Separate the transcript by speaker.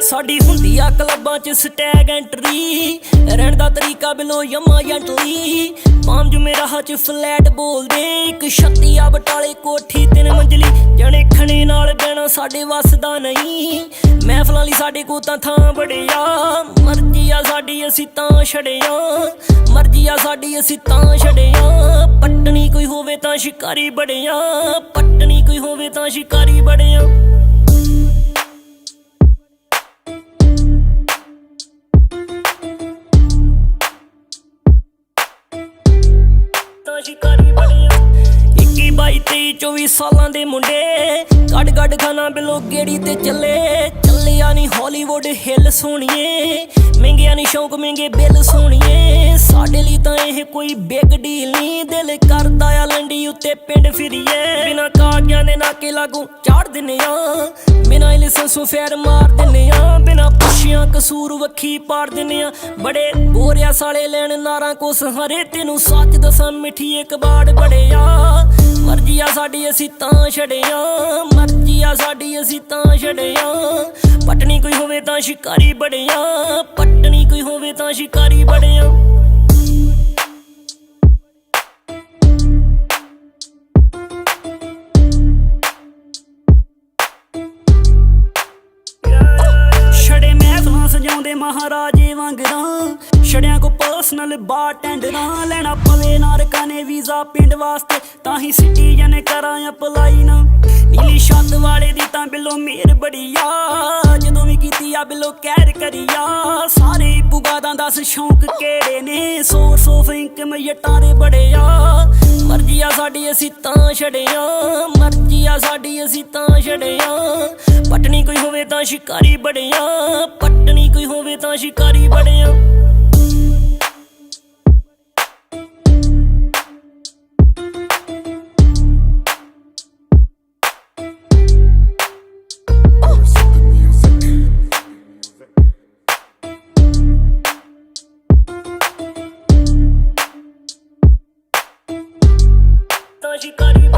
Speaker 1: ਸਾਡੀ ਹੁੰਦੀ ਆ ਕਲੱਬਾਂ 'ਚ ਸਟੈਗ ਐਂਟਰੀ, ਰਹਿਣ ਦਾ ਤਰੀਕਾ ਬਿਲੋ ਯਮਾ ਐਂਟਰੀ ਪਾਮ ਜੁ ਮੇਰਾ ਹੱਥ 'ਚ ਫਲੈਟ ਬੋਲਦੇ, ਇੱਕ ਛੱਤੀ ਆ ਬਟਾਲੇ ਕੋਠੀ, ਤਿੰਨ ਮੰਜ਼ਲੀ। ਜਣੇ ਖਣੇ ਨਾਲ ਬਹਿਣਾ ਸਾਡੇ ਵੱਸ ਦਾ ਨਹੀਂ। ਮਹਿਫਲਾਂ ਲਈ ਸਾਡੇ ਕੋ ਤਾਂ ਥਾਂ ਬੜਿਆ ਮਰਜ਼ੀ ਆ ਸਾਡੀ ਅਸੀਂ ਤਾਂ ਛੜਿਆ ਮਰਜ਼ੀ ਆ ਸਾਡੀ ਅਸੀਂ ਤਾਂ ਛੜਿਆ ਪੱਟਣੀ ਕੋਈ ਹੋਵੇ ਤਾਂ ਸ਼ਿਕਾਰੀ ਬੜਿਆ ਪਟਣੀ ਕੋਈ ਹੋਵੇ ਤਾਂ ਸ਼ਿਕਾਰੀ ਬੜਿਆ ਤਾਂ ਸ਼ਿਕਾਰੀ ਬਣਿਆ। 21 22 23 24 ਸਾਲਾਂ ਦੇ ਮੁੰਡੇ। ਕੱਢ ਕੱਢ ਖਾਣਾ ਬਿਲੋ ਗੇੜੀ ਤੇ ਚੱਲੇ। ਚੱਲਿਆ ਨਹੀਂ ਹਾਲੀਵੁੱਡ ਹਿੱਲ ਸੋਣੀਏ ਮਹਿੰਗਿਆ ਨਹੀਂ ਸ਼ੌਂਕ, ਮਹਿੰਗੇ ਬਿੱਲ ਸੋਣੀਏ ਸਾਡੇ ਲਈ ਤਾਂ ਇਹ ਕੋਈ ਬਿਗ ਡੀਲ ਨਹੀਂ ਦਿਲ ਕਰਦਾ ਆ ਲੰਡੀ ਉੱਤੇ ਪਿੰਡ ਫਿਰੀਏ। ਬਿਨਾ ਕਾਗਜ਼ਾਂ ਦੇ ਨਾਕੇ ਲਾਗੂ ਚਾੜ ਦਿੰਨੇ ਆ। ਬਿਨਾ ਲਾਇਸੈਂਸੋਂ ਫੇਰ ਮਾਰ ਦਿੰਨੇ ਆ। ਬਿਨਾ ਪੁੱਛਿਆਂ ਕਸੂਰ ਵੱਖੀ ਪਾੜ ਦਿੰਨੇ ਆ। ਬੜੇ ਬੋਰਿਆ ਸਾਲੇ ਲੈਣ ਨਾਰਾਂ ਕੋ ਸਹਾਰੇ ਤੈਨੂੰ ਸੱਚ ਦਸਾਂ ਮਿੱਠੀ ਕਬਾੜ ਬਾੜ ਬੜਿਆ ਮਰਜ਼ੀ ਆ ਸਾਡੀ ਅਸੀਂ ਤਾਂ ਛੜਿਆ ਮਰਜ਼ੀ ਆ ਸਾਡੀ ਅਸੀਂ ਤਾਂ ਛੜਿਆ ਪਟਣੀ ਕੋਈ ਹੋਵੇ ਤਾਂ ਸ਼ਿਕਾਰੀ ਬੜਿਆ ਪਟਣੀ ਕੋਈ ਹੋਵੇ ਤਾਂ ਸ਼ਿਕਾਰੀ ਬੜਿਆ ਛੜੇ ਮਹਿਫਲਾਂ ਸਜਾਉਂਦੇ ਮਹਾਰਾਜੇ ਵਾਂਗਰਾਂ ਛੜਿਆਂ ਕੋ ਪਰਸਨਲ ਬਾਰਟੈਂਡਰਾਂ ਲੈਣਾ ਪਵੇ ਨਾਰਕਾਂ ਨੇ ਵੀਜ਼ਾ ਪਿੰਡ ਵਾਸਤੇ, ਤਾਂ ਹੀ ਸਿਟੀਜ਼ਨ ਕਰਾਂ ਅਪਲਾਈ ਨਾ। ਨੀਲੀ ਛੱਤ ਵਾਲੇ ਦੀ ਤਾਂ ਬਿੱਲੋ ਮੇਰ ਬੜੀਆ ਜਦੋਂ ਵੀ ਕੀਤੀ ਆ ਬਿੱਲੋ ਕਹਿਰ ਕਰੀਆ ਸਾਰੇ ਹੀ ਪੁਗਾਦਾਂ ਦੱਸ ਸ਼ੌਂਕ ਕਿਹੜੇ ਨੇ? ਸੋਰਸ ਆਫ ਇਨਕਮ ਜੱਟਾਂ ਦੇ ਆ। ਮਰਜ਼ੀ ਆ ਸਾਡੀ ਅਸੀਂ ਤਾਂ ਛੜਿਆ ਮਰਜ਼ੀ ਆ ਸਾਡੀ ਅਸੀਂ ਤਾਂ ਛੜਿਆ ਪਟਣੀ ਕੋਈ ਹੋਵੇ ਤਾਂ ਸ਼ਿਕਾਰੀ ਬੜਿਆ ਪਟਣੀ ਕੋਈ ਹੋਵੇ ਤਾਂ ਸ਼ਿਕਾਰੀ ਬੜਿਆ she thought he